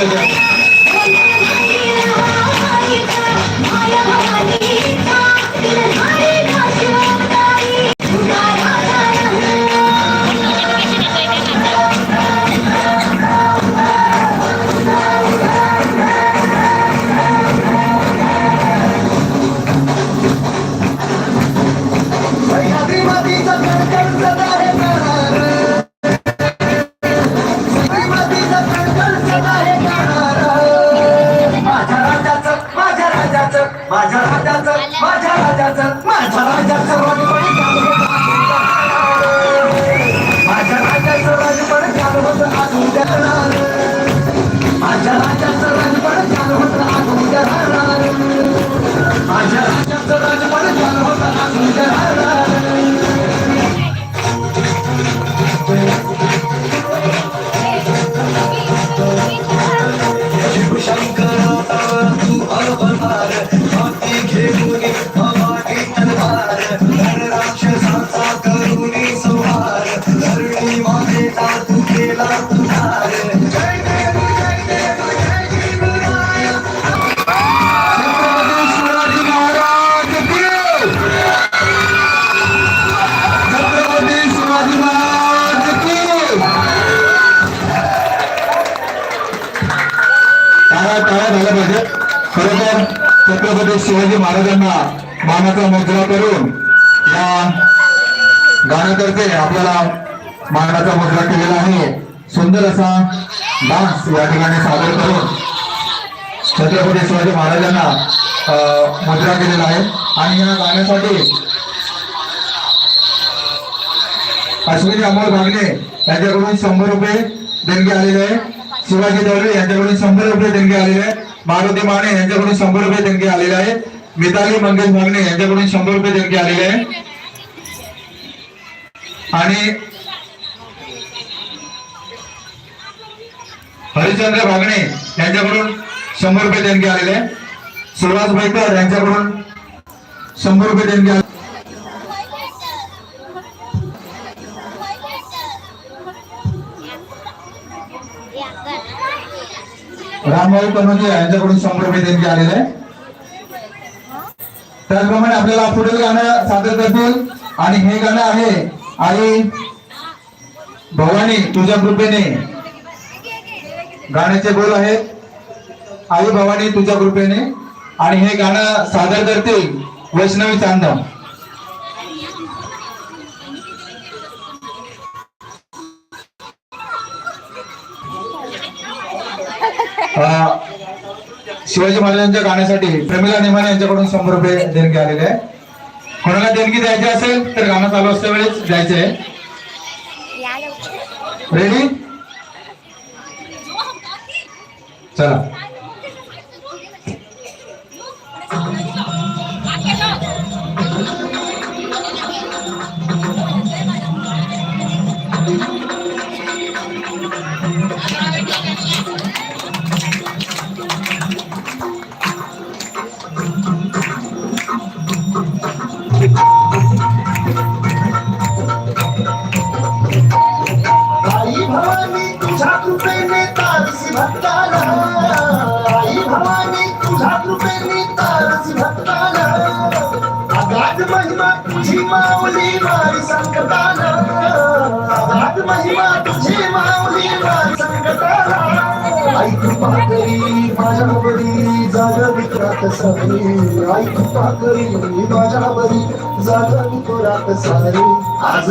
पाहिजे गाण्यातर्फे आपल्याला मानाचा मुद्रा केलेला आहे. सुंदर असा डान्स या ठिकाणी सादर करून छत्रपती शिवाजी महाराजांना मुद्रा केलेला आहे. आणि या गाण्यासाठी अश्विनी अमोल भागणे यांच्याकडून शंभर रुपये देणगी आलेले आहे. शिवाजी दळवे यांच्याकडून शंभर रुपये देणगी आलेले आहे. मारुती माने यांच्याकडून शंभर रुपये देणगी आलेले आहे. मिताली मंगेश भागणे यांच्याकडून शंभर रुपये देणगी आलेले आहे. आणि हरिश्चंद्र भागणे यांच्याकडून शंभर रुपये देणगी आलेले आहे. सुहास बैकर यांच्याकडून शंभर रुपये देणगी आले रामभाऊ यांच्याकडून शंभर रुपये देणगी आलेले आहे. त्याचप्रमाणे आपल्याला पुढील गाणं सादर करतील. आणि हे गाणं आहे आई भवानी तुझ्या कृपेने. गाण्याचे बोल आहेत आई भवानी तुझ्या कृपेने. आणि हे गाणं सादर करतील वैष्णवी चांदम. शिवाजी महाराजांच्या गाण्यासाठी प्रमिला नेमाने यांच्याकडून शंभर रुपये देणगी आलेले आहे. कोणाला देणगी द्यायची असेल तर गाणं चालू असल्या वेळेस द्यायचे आहे. रेडी चला. माझ्या बरी जागा सारी आज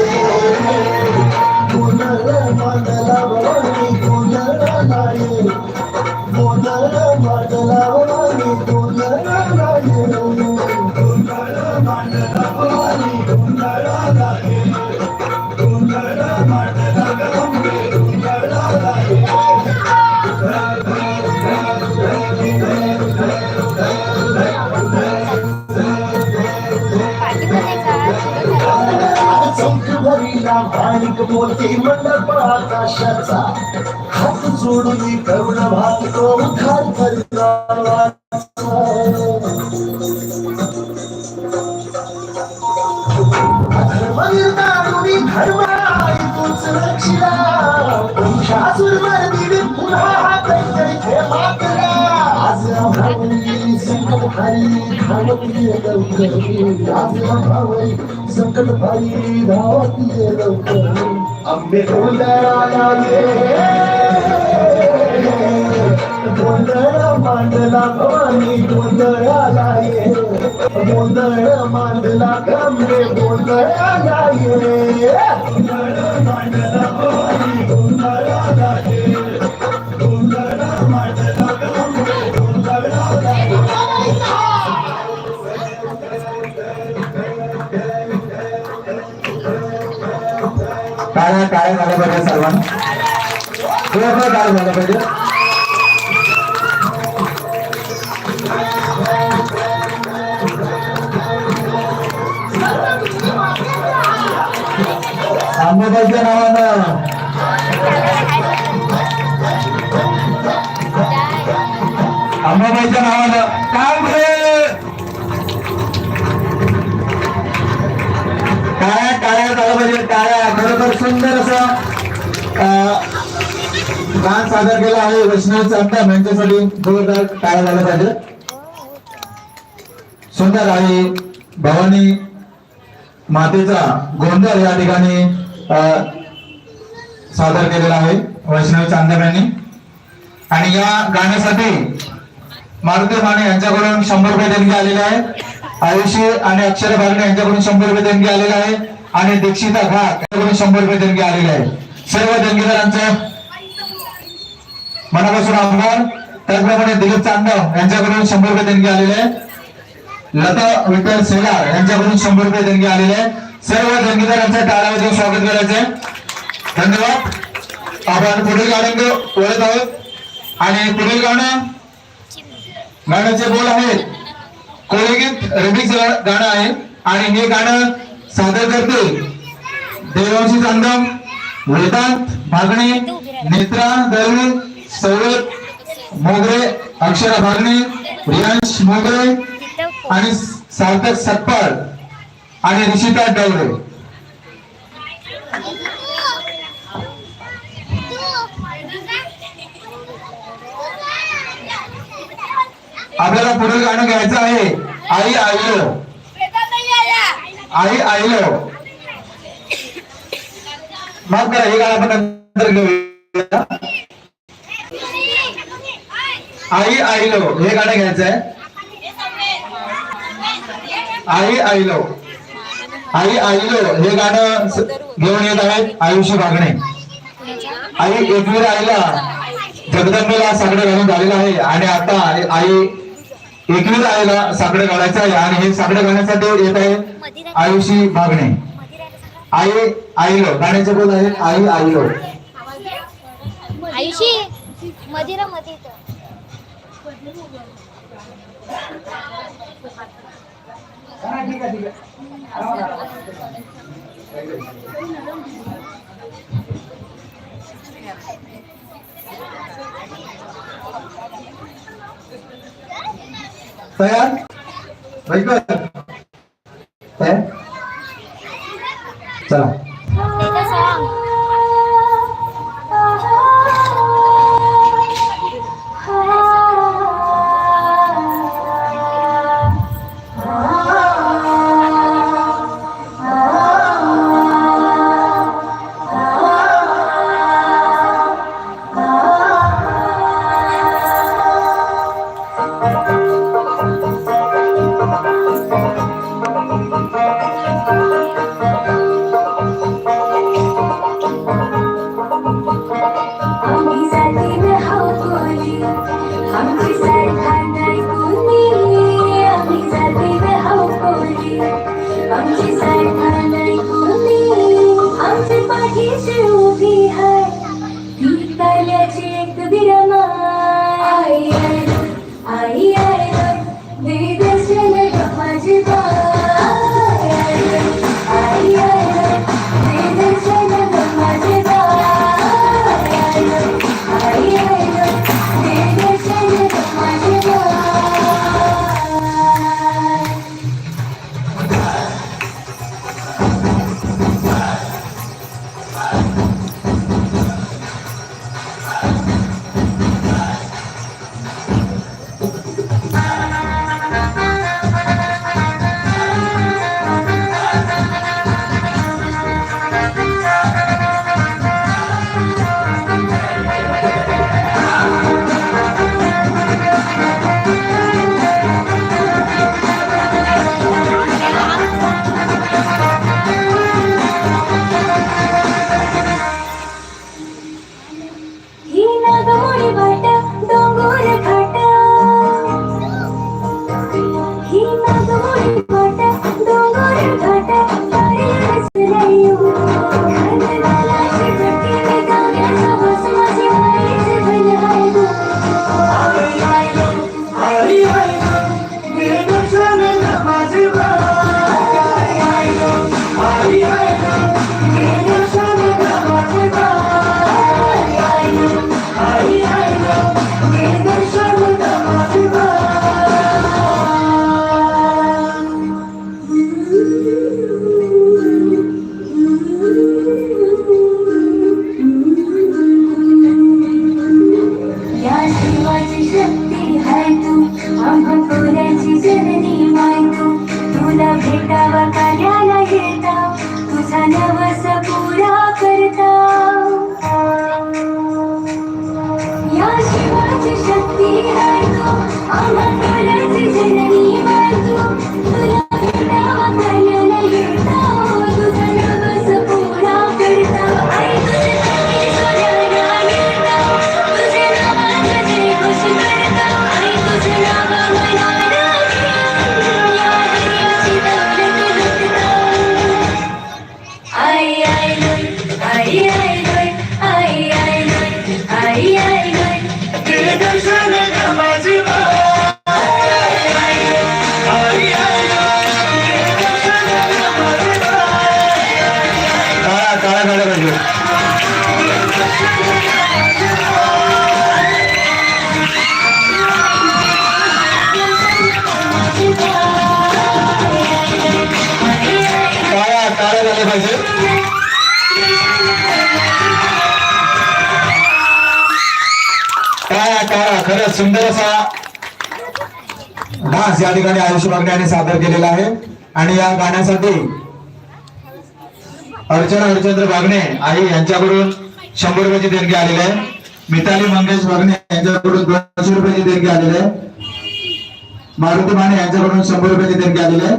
मंडप आकाशाचा हात जोडून करुण भागतो उद्धार करणारा धर्मनिर्धारुणी पुन्हा आज संकट भारी धावती लवकर. आज संकट भारी धावती लवकर. आंबे गोंधळाला मांडला भवानी गोंधळाला ये गोंधळ मांडला गोंधळाला ये मांडला भवानी गोंधळाला ये गोंधळ मांडला गोंधळाला ये टाळ्या टाळ्या झाल्या पाहिजे सर्वांना? थोडं टाळ झालं पाहिजे. अंबाबाईच्या नावानं सुंदर असा गान सादर केला आहे. वैष्णव चांदम यांच्यासाठी जोरदार टाळा झाला पाहिजे सुंदर आहे. भवानी मातेचा गोंधळ या ठिकाणी अं, सादर केलेला आहे. वैष्णव चांदम यांनी. आणि या गाण्यासाठी मारुती माने यांच्याकडून शंभर रुपये देणगी आलेले आहे. आयुषी आणि अक्षर भारणे यांच्याकडून शंभर रुपये देणगी आलेले आहे. आणि दीक्षिता घाट शंभर रुपये देणगी आलेली आहे. सर्व देणगीदारांचं मनापासून आभार. त्याचप्रमाणे दिलीप चांदव यांच्याकडून शंभर रुपये देणगी आलेले आहे. लता विठ्ठल सेलार यांच्याकडून शंभर रुपये देणगी आलेले आहे. सर्व देणगीदारांचं टाळावर स्वागत करायचंय धन्यवाद. आपण पुढील गाणं बोलत आहोत. आणि पुढील गाणं गाण्याचे बोल आहेत. कोळी गीत रिमिक्स गाणं आहे. आणि हे गाणं सादर करते. देवांशी चांदम वेदांत भागणे नेत्रा दळवी सौरभ मोगरे अक्षरा भागणे रियांश मोगरे आणि सार्थक सत्पाळ आणि ऋषिता डवरे. आपल्याला पुढील गाणं घ्यायचं आहे आई आईलो आई आईलो माफ करा हे गाणं आपण नंतर घेऊया. आई आईलो हे गाणं घ्यायचं आहे. आई आईलो आई आईलो हे गाणं घेऊन येत आहेत आयुषी बागणे आई एकवीर आईला जगदंबेला साकडं घालून झालेलं आहे. आणि आता आई एकवीर आईला साकडं घालायचं आहे आणि हे साकडं घालण्यासाठी येत आहे आयुषी बागणे आई आईलो. गाण्याचे बोल आहेत आई आईलो. आयुषी मदिरा मध्ये तयार ऐकलं तयार चला खरंच सुंदर असा डान्स या ठिकाणी आयुष्य बागणे यांनी सादर केलेला आहे. आणि या गाण्यासाठी अर्चना हरिचंद्र बागणे आई यांच्याकडून शंभर रुपयाची देणगी आलेली आहे. मिताली मंगेश बागणे यांच्याकडून दोनशे रुपयाची देणगी आलेली आहे. मारुती माने यांच्याकडून शंभर रुपयाची देणगी आलेली आहे.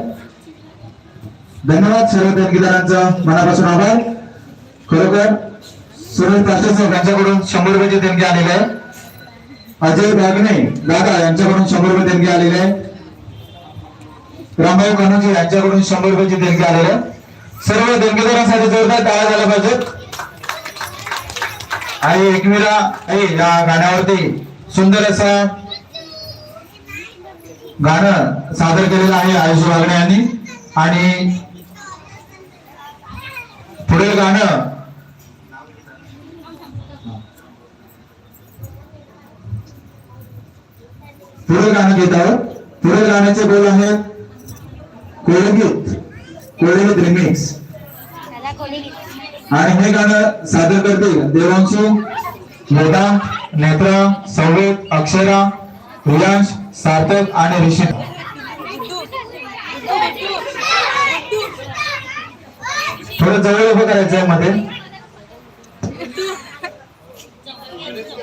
धन्यवाद सर्व देणगीदारांचा मनापासून आभार. खरोखर सुरेश पाटील यांच्याकडून शंभर रुपयाची देणगी आलेली आहे. अजय बागणे दादा यांच्याकडून शंभर रुपये देणगी आलेली आहे. रामायण कानोजी यांच्याकडून शंभर रुपयाची देणगी आलेले सर्व देणगीदारांसाठी जोरदार टाळा झाला पाहिजेत. आई एकविरा आई या गाण्यावरती सुंदर असं गाणं सादर केलेलं आहे आयुष वागणे यांनी. आणि पुढील गाणं पुढील गाणं घेत आहोत. पुढील गाण्याचे बोल आहेत कोळगीत कोळगीत रिमिक्स आणि हे गाणं सादर करतील देवांशू वेदांत नेत्रा सौवेद अक्षरा रियांश सार्थक आणि ऋषी. थोडं जवळ उभं करायचं आहे मध्ये बोलायला जा.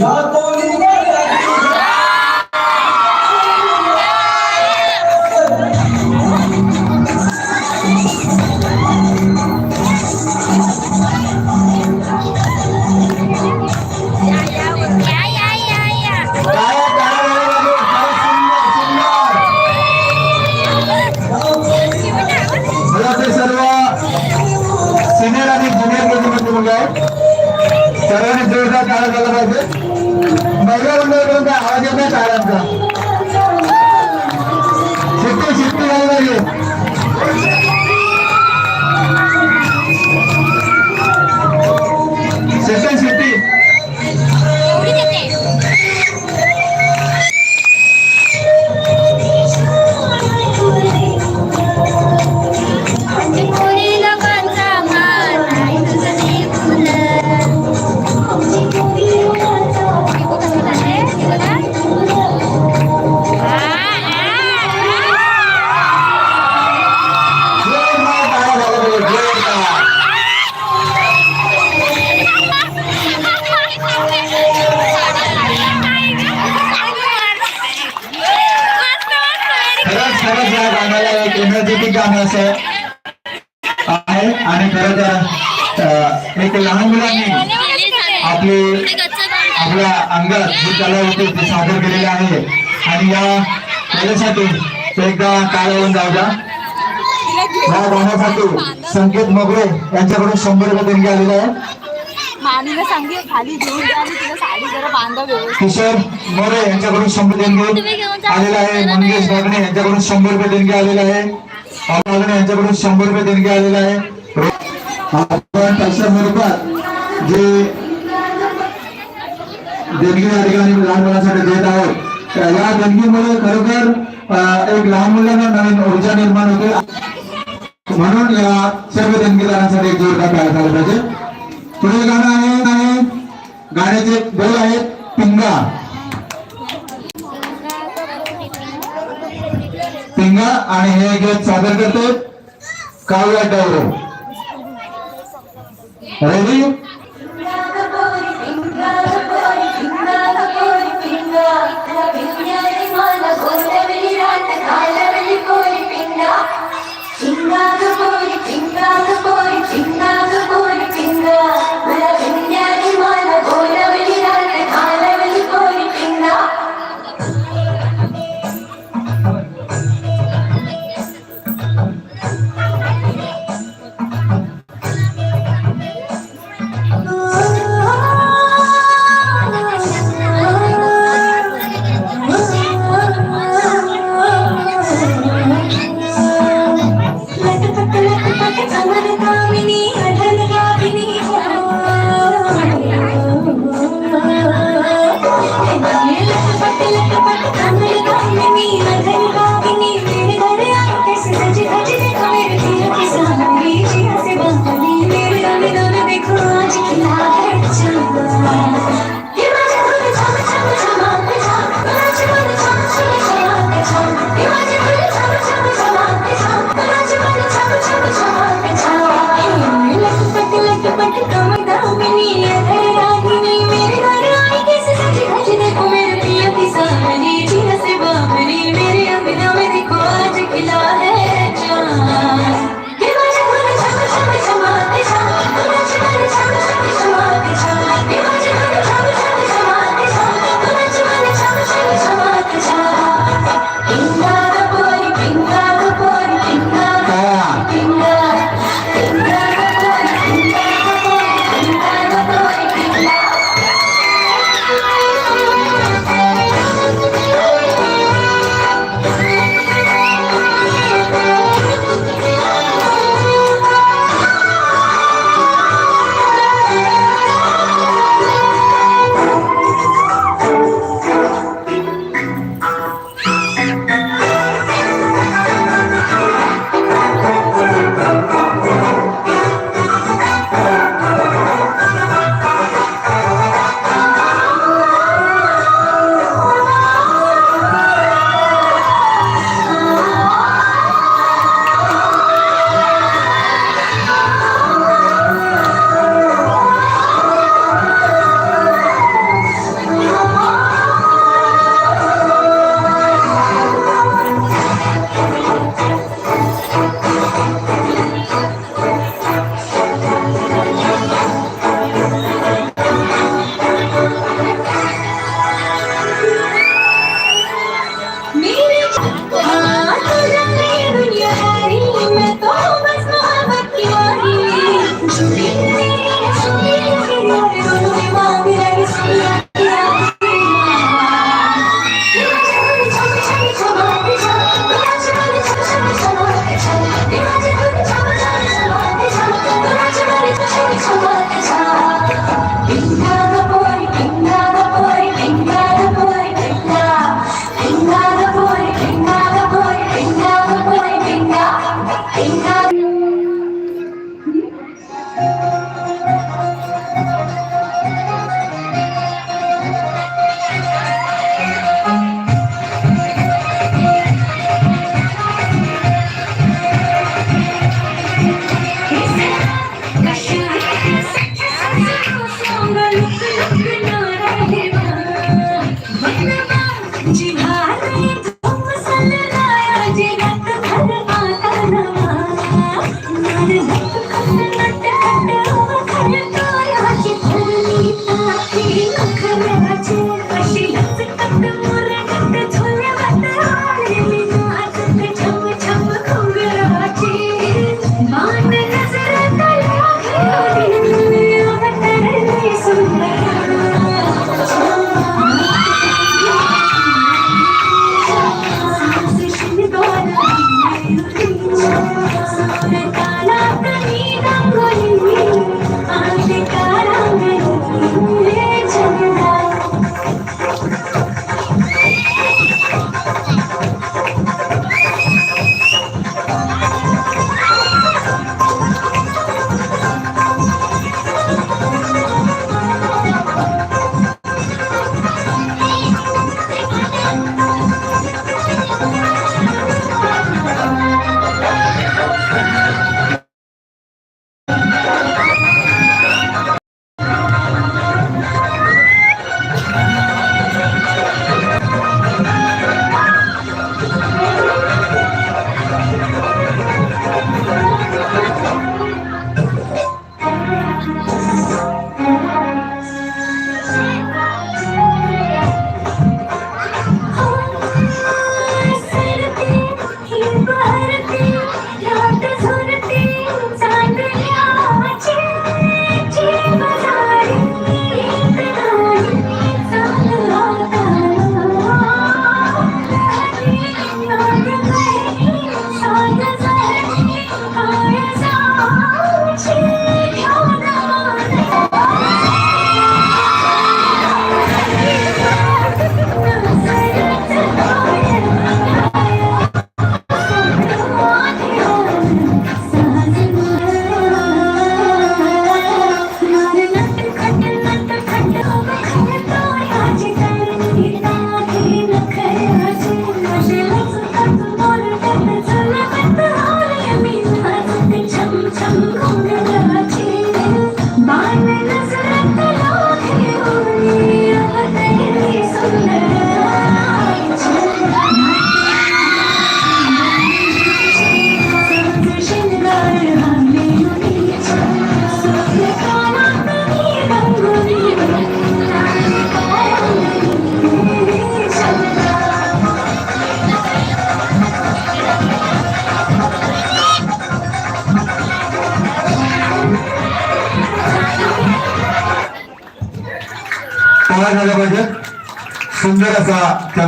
या मोगरे यांच्याकडून शंभर रुपये देणगी आलेले आहे. मामीला खाली घेऊन आणि तिला साडी जरा बांधा व्यवस्थित. किशोर मोरे यांच्याकडून शंभर देणगी आलेला आहे. मंगेश बागणे यांच्याकडून शंभर रुपये देणगी आलेला आहे. बागणे यांच्याकडून शंभर रुपये देणगी आलेला आहे. आपण जे देणगी या ठिकाणी लहान मुलांसाठी देत आहोत तर या देणगीमुळे खरोखर अं, एक लहान मुलांना नवीन ऊर्जा निर्माण होते. म्हणून या सर्व देणगीदारांसाठी एक जोरदार तयार झाला पाहिजे. पुढे गाणं आहे आहे गाण्याचे बोल आहेत पिंगा. पिंगा आणि हे गीत सादर करते काव्या डवरे रेडी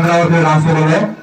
सुंदर असा चंद्रावरती डान्स केलेला आहे नेत्र